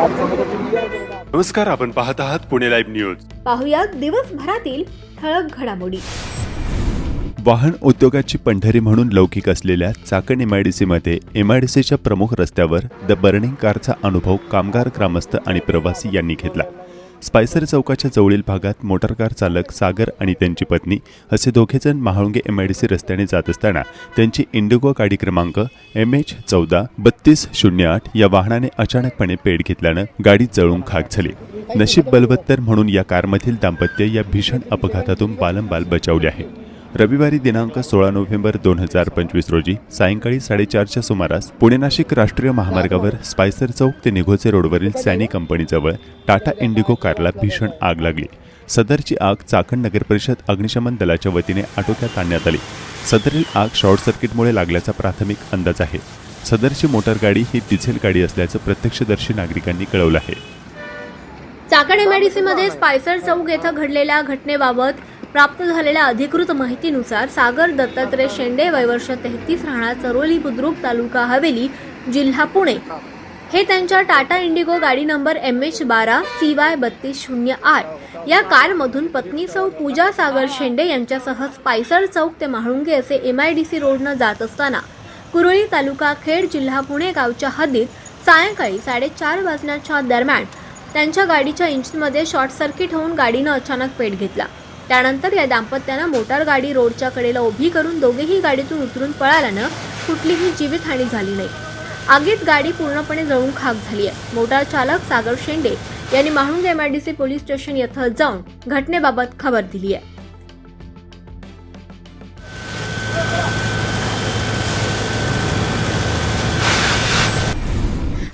नमस्कार आपण पाहत आहात पुणे लाईव्ह न्यूज. पाहुयात दिवसभरातील ठळक घडामोडी. वाहन उद्योगाची पंढरी म्हणून लौकिक असलेल्या चाकण एमआयडीसीमध्ये एमआयडीसीच्या प्रमुख रस्त्यावर द बर्निंग कारचा अनुभव कामगार ग्रामस्थ आणि प्रवासी यांनी घेतला. स्पायसर चौकाच्या जवळील भागात मोटारकार चालक सागर आणि त्यांची पत्नी असे दोघेजण महाळुंगे एमआयडीसी रस्त्याने जात असताना त्यांची इंडिगो गाडी क्रमांक एम एच चौदा बत्तीस शून्य आठ या वाहनाने अचानकपणे पेट घेतल्यानं गाडी जळून खाक झाली. नशीब बलवत्तर म्हणून या कारमधील दाम्पत्य या भीषण अपघातातून बालंबाल बचावले आहे. रविवारी दिनांक सोळा नोव्हेंबर दोन हजार पंचवीस रोजी सायंकाळी साडेचारच्या सुमारास पुणे नाशिक राष्ट्रीय महामार्गावर स्पायसर चौक ते निघोचे रोडवरील सॅनी कंपनीजवळ टाटा इंडिगो कारला भीषण आग लागली. सदरची आग चाकण नगर परिषद अग्निशमन दलाच्या वतीने आटोक्यात आणण्यात आली. सदरील आग शॉर्ट सर्किटमुळे लागल्याचा प्राथमिक अंदाज आहे. सदरची मोटर गाडी ही डिझेल गाडी असल्याचं प्रत्यक्षदर्शी नागरिकांनी कळवलं आहे. चाकण एमआयडीसीमध्ये स्पायसर चौक येथे घडलेल्या घटनेबाबत प्राप्त झालेल्या अधिकृत माहितीनुसार सागर दत्तात्रय शेंडे वयवर्ष तेहतीस राहणार चरोली बुद्रुक तालुका हवेली जिल्हा पुणे. हे त्यांच्या टाटा इंडिगो गाडी नंबर एम एच बारा सी वाय बत्तीस शून्य आठ या कारमधून पत्नी सौ पूजा सागर शेंडे यांच्यासह स्पायसर चौक ते म्हाळुंगे असे एम आय डी सी रोडनं जात असताना कुरळी तालुका खेड जिल्हा पुणे गावच्या हद्दीत सायंकाळी साडेचार वाजण्याच्या दरम्यान त्यांच्या गाडीच्या इंजिनमध्ये शॉर्ट सर्किट होऊन गाडीनं अचानक पेट घेतला. त्यानंतर या दाम्पत्यानं मोटार गाडी रोडच्या कडेला उभी करून दोघेही गाडीतून उतरून पळाल्यानं कुठलीही जीवितहानी झाली नाही. आगीत गाडी पूर्णपणे जळून खाक झाली आहे. मोटार चालक सागर शेंडे यांनी महाळुंगे एमआयडीसी पोलीस स्टेशन येथे जाऊन घटनेबाबत खबर दिली आहे.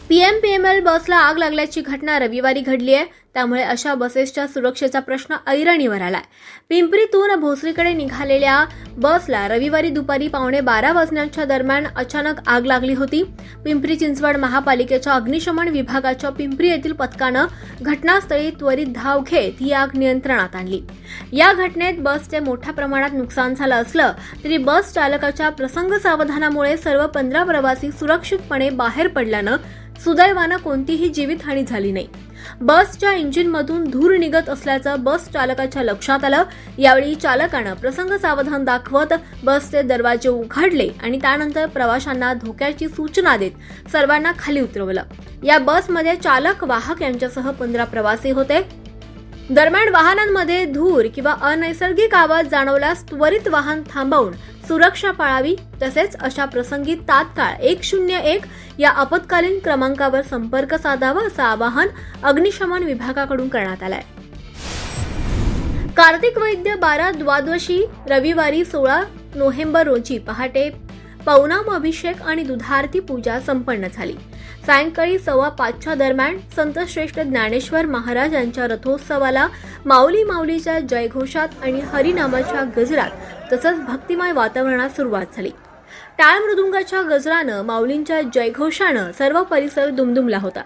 पीएमपीएमएल बसला आग लागल्याची घटना रविवारी घडली आहे. त्यामुळे अशा बसेसच्या सुरक्षेचा प्रश्न ऐरणीवर आलाय. पिंपरीतून भोसरीकडे निघालेल्या बसला रविवारी दुपारी पावणे बारा वाजण्याच्या दरम्यान अचानक आग लागली होती. पिंपरी चिंचवड महापालिकेच्या अग्निशमन विभागाच्या पिंपरी येथील पथकानं घटनास्थळी त्वरित धाव घेत ही आग नियंत्रणात आणली. या घटनेत बसचे मोठ्या प्रमाणात नुकसान झालं असलं तरी बस चालकाच्या प्रसंग सावधानामुळे सर्व पंधरा प्रवासी सुरक्षितपणे बाहेर पडल्यानं सुदैवानं कोणतीही जीवितहानी झाली नाही. बसच्या इंजिनमधून धूर निघत असल्याचं बस चालकाच्या लक्षात आलं. यावेळी चालकानं प्रसंग सावधान दाखवत बसचे दरवाजे उघडले आणि त्यानंतर प्रवाशांना धोक्याची सूचना देत सर्वांना खाली उतरवलं. या बसमध्ये चालक वाहक यांच्यासह पंधरा प्रवासी होते. दरम्यान वाहनांमध्ये धूर किंवा अनैसर्गिक आवाज जाणवल्यास त्वरित वाहन थांबवून सुरक्षा पाळावी तसेच अशा प्रसंगी तात्काळ एक शून्य एक या आपत्कालीन क्रमांकावर संपर्क साधावा असं आवाहन अग्निशमन विभागाकडून करण्यात आलंय. कार्तिक वैद्य बारा द्वादशी रविवारी सोळा नोव्हेंबर रोजी पहाटे पौनाम अभिषेक आणि दुधारती पूजा संपन्न झाली. सायंकाळी सव्वा पाचच्या दरम्यान संतश्रेष्ठ ज्ञानेश्वर महाराज यांच्या रथोत्सवाला माऊली माऊलीच्या जयघोषात आणि हरिनामाच्या गजरात तसंच भक्तिमय वातावरणात सुरुवात झाली. टाळ मृदुंगाच्या गजरानं माऊलींच्या जयघोषानं सर्व परिसर दुमदुमला होता.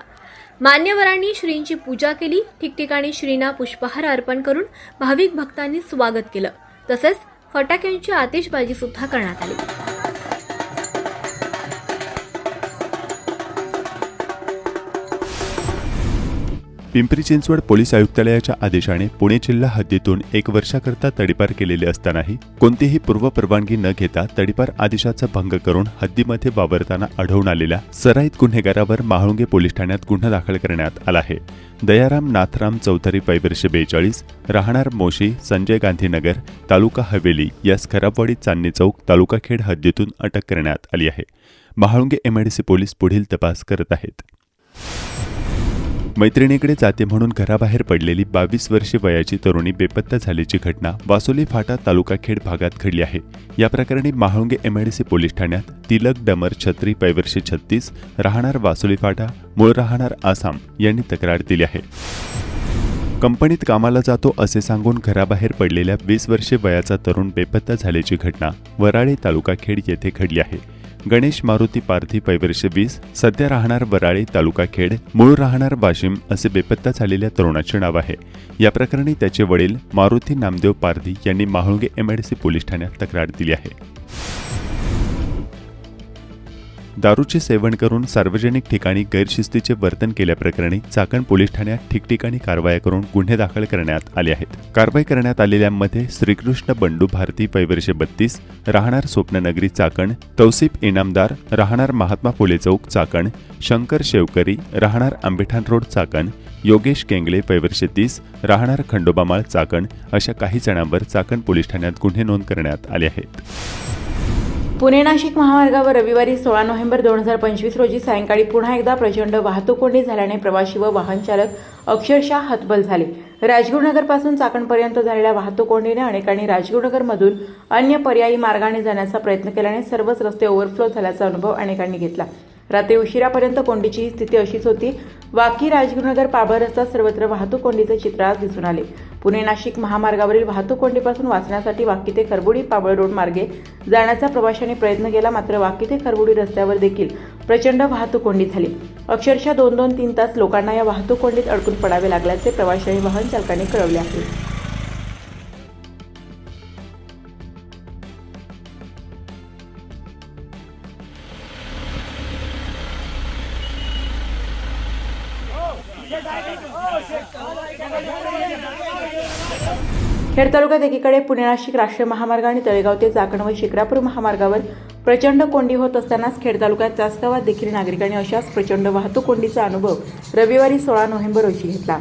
मान्यवरांनी श्रींची पूजा केली ठिकठिकाणी श्रींना पुष्पहार अर्पण करून भाविक भक्तांनी स्वागत केलं. तसेच फटाक्यांची आतिषबाजी सुद्धा करण्यात आली. पिंपरी चिंचवड पोलीस आयुक्तालयाच्या आदेशाने पुणे जिल्हा हद्दीतून एक वर्षाकरता तडीपार केलेले असतानाही कोणतीही पूर्वपरवानगी न घेता तडीपार आदेशाचा भंग करून हद्दीमध्ये वावरताना आढळून आलेल्या सराईत गुन्हेगारावर महाळुंगे पोलीस ठाण्यात गुन्हा दाखल करण्यात आला आहे. दयाराम नाथराम चौधरी पैवर्षे बेचाळीस राहणार मोशी संजय गांधीनगर तालुका हवेली यास खराबवाडी चांदणी चौक तालुका खेड हद्दीतून अटक करण्यात आली आहे. महाळुंगे एमआयडीसी पोलीस पुढील तपास करत आहेत. मैत्रिणीकडे जाते म्हणून घराबाहेर पडलेली बावीस वर्षे वयाची तरुणी बेपत्ता झाल्याची घटना वासोली फाटा तालुका खेड भागात घडली आहे. या प्रकरणी महाळुंगे एमआयडीसी पोलीस ठाण्यात तिलक डमर छत्री पैवर्षे छत्तीस राहणार वासोली फाटा मूळ राहणार आसाम यांनी तक्रार दिली आहे. कंपनीत कामाला जातो असे सांगून घराबाहेर पडलेल्या वीस वर्षे वयाचा तरुण बेपत्ता झाल्याची घटना वराळे तालुका खेड येथे घडली आहे. गणेश मारुती पारधी पैवर्षे वीस सध्या राहणार वराळे तालुका खेड मूळ राहणार वाशिम असे बेपत्ता झालेल्या तरुणाचे नाव आहे. या प्रकरणी त्याचे वडील मारुती नामदेव पारधी यांनी माहुळगे एमआयडीसी पोलीस ठाण्यात तक्रार दिली आहे. दारूचे सेवन करून सार्वजनिक ठिकाणी गैरशिस्तीचे वर्तन केल्याप्रकरणी चाकण पोलीस ठाण्यात ठिकठिकाणी कारवाया करून गुन्हे दाखल करण्यात आले आहेत. कारवाई करण्यात आलेल्यांमध्ये श्रीकृष्ण बंडू भारती पैवर्षे बत्तीस राहणार स्वप्ननगरी चाकण तौसिफ इनामदार राहणार महात्मा फुले चौक चाकण शंकर शेवकरी राहणार आंबेठाण रोड चाकण योगेश केंगले पैवर्षे तीस राहणार खंडोबामाळ चाकण अशा काही जणांवर चाकण पोलीस ठाण्यात गुन्हे नोंद करण्यात आले आहेत. पुणे नाशिक महामार्गावर रविवारी सोळा नोव्हेंबर दोन हजार पंचवीस रोजी सायंकाळी पुन्हा एकदा प्रचंड वाहतूक कोंडी झाल्याने प्रवाशी व वाहन चालक अक्षरशः हतबल झाले. राजगुरुनगरपासून चाकणपर्यंत झालेल्या वाहतूक कोंडीने अनेकांनी राजगुरुनगरमधून अन्य पर्यायी मार्गाने जाण्याचा प्रयत्न केल्याने सर्वच रस्ते ओव्हरफ्लो झाल्याचा अनुभव अनेकांनी घेतला. रात्री उशिरापर्यंत कोंडीची ही स्थिती अशीच होती. वाकी राजगुरुनगर पाबर रस्ता सर्वत्र वाहतूक कोंडीचे चित्र आज दिसून आले. पुणे नाशिक महामार्गावरील वाहतूक कोंडीपासून वाचण्यासाठी वाकी ते खरबुडी पाबळ रोड मार्गे जाण्याचा प्रवाशांनी प्रयत्न केला मात्र वाकी ते खरबुडी रस्त्यावर देखील प्रचंड वाहतूक कोंडी झाली. अक्षरशः दोन दोन तीन तास लोकांना या वाहतूक कोंडीत अडकून पडावे लागल्याचे प्रवाशांनी वाहन चालकांनी कळवले आहे. खेड तालुक्यात एकीकडे पुणे नाशिक राष्ट्रीय महामार्ग आणि तळेगाव ते चाकण व शिक्रापूर महामार्गावर प्रचंड कोंडी होत असतानाच खेड तालुक्यात चासगावात देखील नागरिकांनी अशाच प्रचंड वाहतूक कोंडीचा अनुभव रविवारी सोळा नोव्हेंबर रोजी घेतला.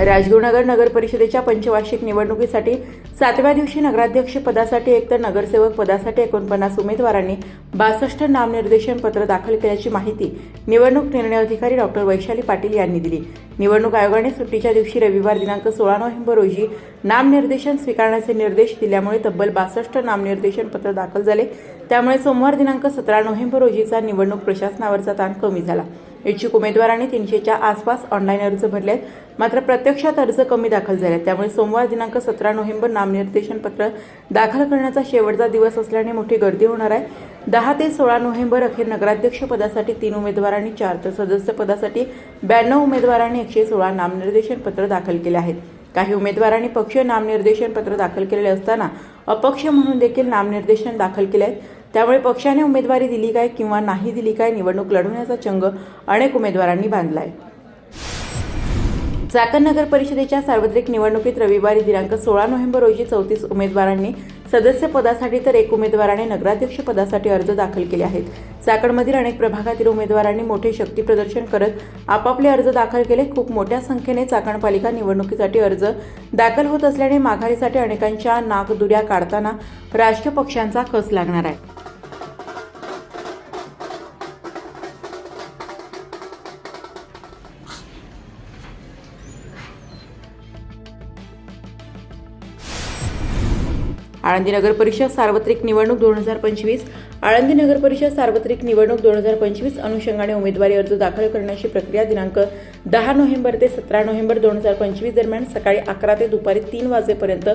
राजगुरुनगर नगर परिषदेच्या पंचवार्षिक निवडणुकीसाठी सातव्या दिवशी नगराध्यक्ष पदासाठी एक तर नगरसेवक पदासाठी एकोणपन्नास उमेदवारांनी बासष्ट नामनिर्देशन पत्र दाखल केल्याची माहिती निवडणूक निर्णय अधिकारी डॉक्टर वैशाली पाटील यांनी दिली. निवडणूक आयोगाने सुट्टीच्या दिवशी रविवार दिनांक सोळा नोव्हेंबर रोजी नामनिर्देशन स्वीकारण्याचे निर्देश दिल्यामुळे तब्बल बासष्ट नामनिर्देशन पत्र दाखल झाले. त्यामुळे सोमवार दिनांक सतरा नोव्हेंबर रोजीचा निवडणूक प्रशासनावरचा ताण कमी झाला. इच्छुक उमेदवारांनी तीनशेच्या आसपास ऑनलाईन अर्ज भरले आहेत मात्र प्रत्यक्षात अर्ज कमी दाखल झाले आहेत. त्यामुळे सोमवार दिनांक सतरा नोव्हेंबर नामनिर्देशन पत्र दाखल करण्याचा शेवटचा दिवस असल्याने मोठी गर्दी होणार आहे. दहा ते सोळा नोव्हेंबर अखेर नगराध्यक्ष पदासाठी तीन उमेदवारांनी चार तर सदस्य पदासाठी ब्याण्णव उमेदवारांनी एकशे सोळा नामनिर्देशन पत्र दाखल केले आहेत. काही उमेदवारांनी पक्षीय नामनिर्देशन पत्र दाखल केलेले असताना अपक्ष म्हणून देखील नामनिर्देशन दाखल केले आहेत. त्यामुळे पक्षाने उमेदवारी दिली काय किंवा नाही दिली काय निवडणूक लढवण्याचा चंग अनेक उमेदवारांनी बांधलाय. चाकण नगर परिषदेच्या सार्वत्रिक निवडणुकीत रविवारी दिनांक सोळा नोव्हेंबर रोजी चौतीस उमेदवारांनी सदस्य पदासाठी तर एक उमेदवाराने नगराध्यक्ष पदासाठी अर्ज दाखल केले आहेत. चाकणमधील अनेक प्रभागातील उमेदवारांनी मोठे शक्ती प्रदर्शन करत आपापले अर्ज दाखल केले. खूप मोठ्या संख्येने चाकण पालिका निवडणुकीसाठी अर्ज दाखल होत असल्याने माघारीसाठी अनेकांच्या नागदुऱ्या काढताना राजकीय पक्षांचा कस लागणार आहे. आळंदी नगर परिषद सार्वत्रिक निवडणूक दोन हजार पंचवीस आळंदी नगर परिषद सार्वत्रिक निवडणूक दोन हजार पंचवीस अनुषंगाने उमेदवारी अर्ज दाखल करण्याची प्रक्रिया दिनांक दहा नोव्हेंबर ते सतरा नोव्हेंबर दोन हजार पंचवीस दरम्यान सकाळी अकरा ते दुपारी तीन वाजेपर्यंत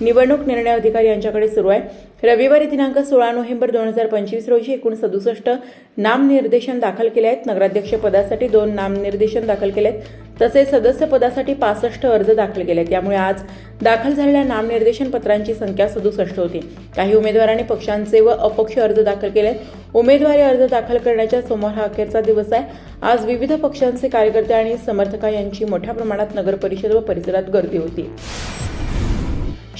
निवडणूक निर्णय अधिकारी यांच्याकडे सुरू आहे. रविवारी दिनांक सोळा नोव्हेंबर दोन हजार पंचवीस रोजी एकूण सदुसष्ट नामनिर्देशन दाखल केले आहेत. नगराध्यक्षपदासाठी दोन नामनिर्देशन दाखल केले आहेत. तसेच सदस्यपदासाठी पासष्ट अर्ज दाखल केले. त्यामुळे आज दाखल झालेल्या नामनिर्देशन पत्रांची संख्या सदुसष्ट होती. काही उमेदवारांनी पक्षांचे व अपक्ष अर्ज दाखल केले. उमेदवारी अर्ज दाखल करण्याच्या सोमवार हा अखेरचा दिवस आहे. आज विविध पक्षांचे कार्यकर्ते आणि समर्थका यांची मोठ्या प्रमाणात नगर परिषद व परिसरात गर्दी होती.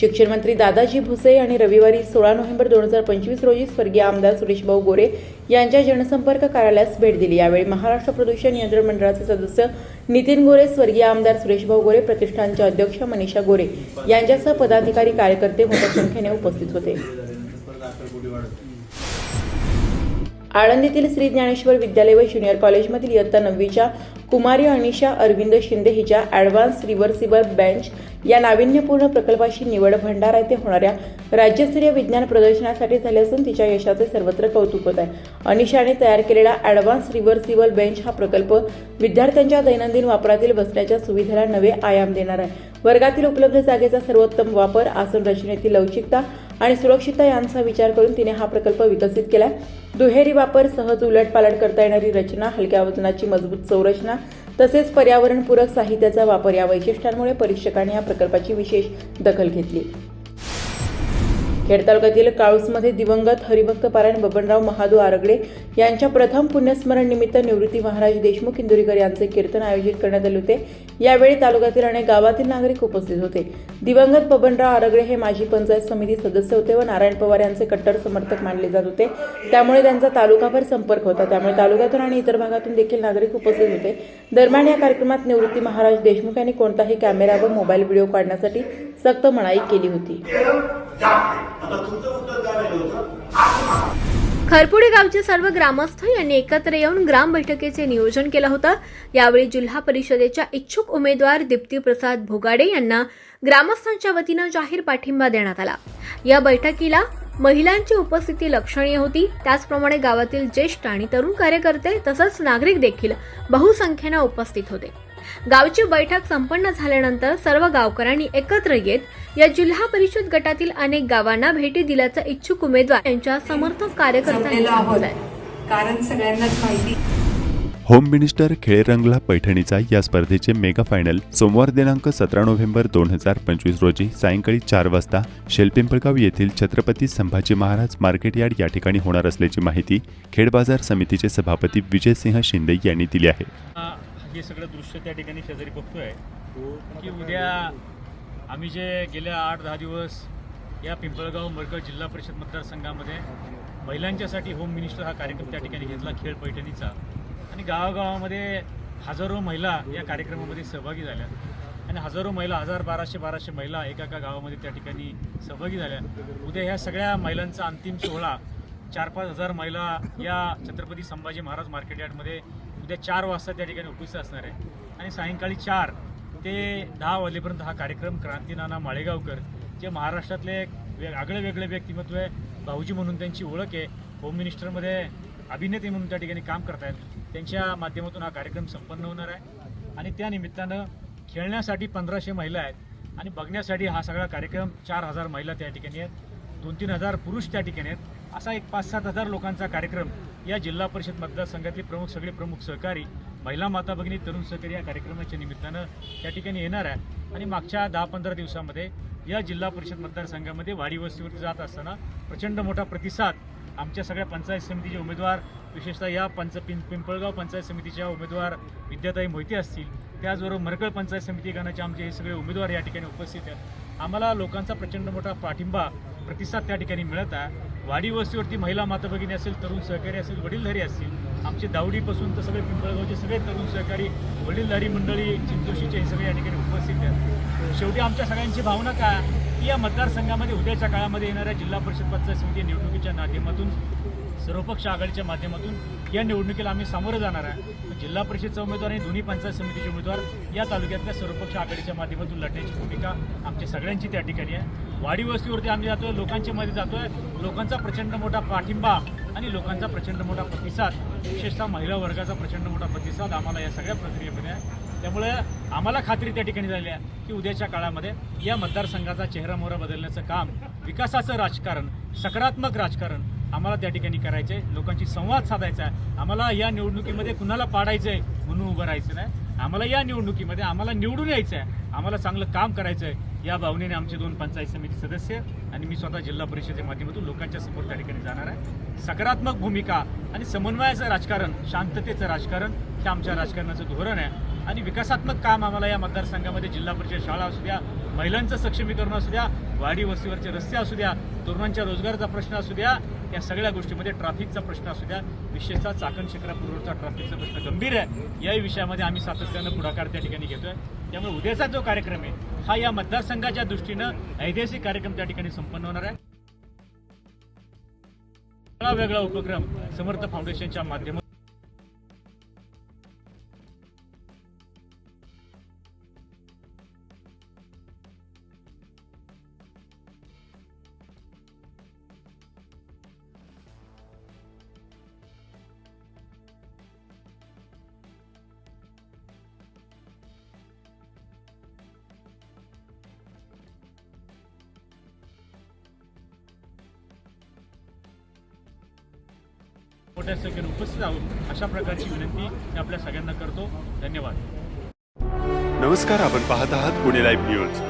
शिक्षण मंत्री दादाजी भुसे यांनी रविवारी सोळा नोव्हेंबर दोन हजार पंचवीस रोजी स्वर्गीय आमदार सुरेशभाऊ गोरे यांच्या जनसंपर्क कार्यालयास भेट दिली. यावेळी महाराष्ट्र प्रदूषण नियंत्रण मंडळाचे सदस्य नितीन गोरे स्वर्गीय आमदार सुरेशभाऊ गोरे प्रतिष्ठानचे अध्यक्ष मनीषा गोरे यांच्यासह पदाधिकारी कार्यकर्ते मोठ्या संख्येने उपस्थित होते. आळंदीतील श्री ज्ञानेश्वर विद्यालय व ज्युनियर कॉलेजमधील इयत्ता नववीच्या कुमारी अनिशा अरविंद शिंदे हिच्या ॲडव्हान्स रिव्हर्सिबल बेंच या नाविन्यपूर्ण प्रकल्पाची निवड भंडारा येथे होणाऱ्या राज्यस्तरीय विज्ञान प्रदर्शनासाठी झाली असून तिच्या यशाचे सर्वत्र कौतुक होत आहे. अनिशाने तयार केलेला ॲडव्हान्स रिव्हर्सिबल बेंच हा प्रकल्प विद्यार्थ्यांच्या दैनंदिन वापरातील बसण्याच्या सुविधेला नवे आयाम देणार आहे. वर्गातील उपलब्ध जागेचा सर्वोत्तम वापर आसन रचनेतील लवचिकता आणि सुरक्षितता यांचा विचार करून तिने हा प्रकल्प विकसित केला दुहेरी वापर सहज उलटपालट करता येणारी रचना हलक्या वजनाची मजबूत संरचना तसेच पर्यावरणपूरक साहित्याचा वापर या वैशिष्ट्यांमुळे परीक्षकांनी या प्रकल्पाची विशेष दखल घेतली. खेड तालुक्यातील काळूसमध्ये दिवंगत हरिभक्त पारायण बबनराव महादू आरगडे यांच्या प्रथम पुण्यस्मरण निमित्त निवृत्ती महाराज देशमुख इंदुरीकर यांचे कीर्तन आयोजित करण्यात आले होते. यावेळी तालुक्यातील अनेक गावातील नागरिक उपस्थित होते. दिवंगत बबनराव आरगडे हे माजी पंचायत समिती सदस्य होते व नारायण पवार यांचे कट्टर समर्थक मानले जात होते. त्यामुळे त्यांचा तालुकाभर संपर्क होता. त्यामुळे तालुक्यातून आणि इतर भागातून देखील नागरिक उपस्थित होते. दरम्यान या कार्यक्रमात निवृत्ती महाराज देशमुख यांनी कोणताही कॅमेरा व मोबाईल व्हिडिओ काढण्यासाठी सक्त मनाई केली होती. खरपुडे गावचे सर्व ग्रामस्थ यांनी एकत्र येऊन ग्राम बैठकीचे नियोजन केलं होतं. यावेळी जिल्हा परिषदेच्या इच्छुक उमेदवार दीप्ती प्रसाद भोगाडे यांना ग्रामस्थांच्या वतीनं जाहीर पाठिंबा देण्यात आला. या बैठकीला महिलांची उपस्थिती लक्षणीय होती. त्याचप्रमाणे गावातील ज्येष्ठ आणि तरुण कार्यकर्ते तसंच नागरिक देखील बहुसंख्येनं उपस्थित होते. गावची बैठक संपन्न झाल्यानंतर सर्व गावकऱ्यांनी एकत्र येत या जिल्हा परिषद गटातील अनेक गावांना भेटी दिल्याचं इच्छुक उमेदवार यांच्या समर्थक कार्यकर्त्यांनी कारण सगळ्यांनाच माहिती. होम मिनिस्टर खेळ रंगला पैठणीचा या स्पर्धेचे मेगा फायनल सोमवार दिनांक सतरा नोव्हेंबर दोन हजार पंचवीस रोजी सायंकाळी चार वाजता शेलपिंपळगाव येथील छत्रपती संभाजी महाराज मार्केट यार्ड या ठिकाणी होणार असल्याची माहिती खेड बाजार समितीचे सभापती विजयसिंह शिंदे यांनी दिली आहे. हा, हे सगळं दृश्य त्या ठिकाणी शेजारी बघतोय. की उद्या आम्ही जे गेल्या आठ दहा दिवस या पिंपळगाव मरकळ जिल्हा परिषद मतदारसंघामध्ये महिलांच्यासाठी होम मिनिस्टर हा कार्यक्रम त्या ठिकाणी घेतला खेळ पैठणीचा. आणि गावागावामध्ये हजारो महिला या कार्यक्रमामध्ये सहभागी झाल्या. आणि हजारो महिला हजार बाराशे बाराशे महिला एका एका गावामध्ये त्या ठिकाणी सहभागी झाल्या. उद्या ह्या सगळ्या महिलांचा अंतिम सोहळा चार पाच हजार महिला या छत्रपती संभाजी महाराज मार्केट यार्डमध्ये उद्या चार वाजता त्या ठिकाणी उपस्थित असणार आहे. आणि सायंकाळी चार ते दहा वाजेपर्यंत हा कार्यक्रम क्रांतीनाना माळेगावकर जे महाराष्ट्रातले एक वे आगळे वेगळे व्यक्तिमत्व आहे भाऊजी म्हणून त्यांची ओळख आहे होम मिनिस्टरमध्ये अभिनेते म्हणून त्या ठिकाणी काम करतायत. त्यांच्या माध्यमातून हा कार्यक्रम संपन्न होणार आहे. आणि त्या निमित्तानं खेळण्यासाठी पंधराशे महिला आहेत आणि बघण्यासाठी हा सगळा कार्यक्रम चार हजार महिला त्या ठिकाणी आहेत. दोन तीन हजार पुरुष त्या ठिकाणी आहेत. असा एक पाच सात हजार लोकांचा कार्यक्रम या जिल्हा परिषद मतदारसंघातले प्रमुख सगळे प्रमुख सहकारी महिला माता भगिनी तरुण सहकारी या कार्यक्रमाच्या निमित्तानं त्या ठिकाणी येणार आहे. आणि मागच्या दहा पंधरा दिवसामध्ये या जिल्हा परिषद मतदारसंघामध्ये वाडी वस्तीवरती जात असताना प्रचंड मोठा प्रतिसाद आमच्या सगळ्या पंचायत समितीचे उमेदवार विशेषतः या पंच पिं पिंपळगाव पंचायत समितीच्या उमेदवार विद्याताई मोहिते असतील त्याचबरोबर मरकळ पंचायत समिती गणाचे आमचे हे सगळे उमेदवार या ठिकाणी उपस्थित आहेत. आम्हाला लोकांचा प्रचंड मोठा पाठिंबा प्रतिसाद त्या ठिकाणी मिळत आहे. वाडी वस्तीवरती महिला माता भगिनी असेल तरुण सहकारी असेल वडीलधारी असतील आमचे दावडीपासून तर सगळे पिंपळगावचे सगळे तरुण सहकारी वडीलधारी मंडळी चिंचोशीचे हे सगळे या ठिकाणी उपस्थित आहेत. शेवटी आमच्या सगळ्यांची भावना काय? की या मतदारसंघामध्ये उद्याच्या काळामध्ये येणाऱ्या जिल्हा परिषद पंचायत समिती निवडणुकीच्या माध्यमातून सर्वपक्ष आघाडीच्या माध्यमातून या निवडणुकीला आम्ही सामोरं जाणार आहे. जिल्हा परिषदचा उमेदवार आणि दोन्ही पंचायत समितीचे उमेदवार या तालुक्यातल्या सर्वपक्ष आघाडीच्या माध्यमातून लढण्याची भूमिका आमच्या सगळ्यांची त्या ठिकाणी आहे. वाडी वस्तीवरती आम्ही जातोय लोकांच्या मध्ये जातोय. लोकांचा प्रचंड मोठा पाठिंबा आणि लोकांचा प्रचंड मोठा प्रतिसाद विशेषतः महिला वर्गाचा प्रचंड मोठा प्रतिसाद आम्हाला या सगळ्या प्रक्रियेमध्ये आहे. त्यामुळे आम्हाला खात्री त्या ठिकाणी झाली आहे की उद्याच्या काळामध्ये या मतदारसंघाचा चेहरा मोहरा बदलण्याचं काम विकासाचं राजकारण सकारात्मक राजकारण आम्हाला त्या ठिकाणी करायचं आहे लोकांशी संवाद साधायचा आहे. आम्हाला या निवडणुकीमध्ये कुणाला पाडायचं आहे म्हणून उभं राहायचं नाही. आम्हाला या निवडणुकीमध्ये आम्हाला निवडून यायचं आहे आम्हाला चांगलं काम करायचं आहे या भावनेने आमचे दोन पंचायत समिती सदस्य आणि मी स्वतः जिल्हा परिषदेच्या माध्यमातून लोकांच्या समोर त्या ठिकाणी जाणार आहे. सकारात्मक भूमिका आणि समन्वयाचं राजकारण शांततेचं राजकारण हे आमच्या राजकारणाचं धोरण आहे. आणि विकासात्मक काम आम्हाला या मतदारसंघामध्ये जिल्हा परिषद शाळा असू द्या महिलांचं सक्षमीकरण असू द्या वाडी वस्तीवरचे रस्ते असू द्या तरुणांच्या रोजगाराचा प्रश्न असू द्या या सगळ्या गोष्टीमध्ये ट्रॅफिकचा प्रश्न असू द्या विशेषतः चाकण शिखरापूर्वचा ट्रॅफिकचा प्रश्न गंभीर आहे. याही विषयामध्ये आम्ही सातत्यानं पुढाकार त्या ठिकाणी घेतोय. त्यामुळे उद्याचा जो कार्यक्रम आहे हा या मतदारसंघाच्या दृष्टीनं ऐतिहासिक कार्यक्रम त्या ठिकाणी संपन्न होणार आहे. वेगळा वेगळा उपक्रम समर्थ फाउंडेशनच्या माध्यमातून मोठ्या संख्येने उपस्थित आहोत. अशा प्रकारची विनंती मी आपल्या सगळ्यांना करतो. धन्यवाद. नमस्कार आपण पाहत आहात पुणे लाईव्ह न्यूज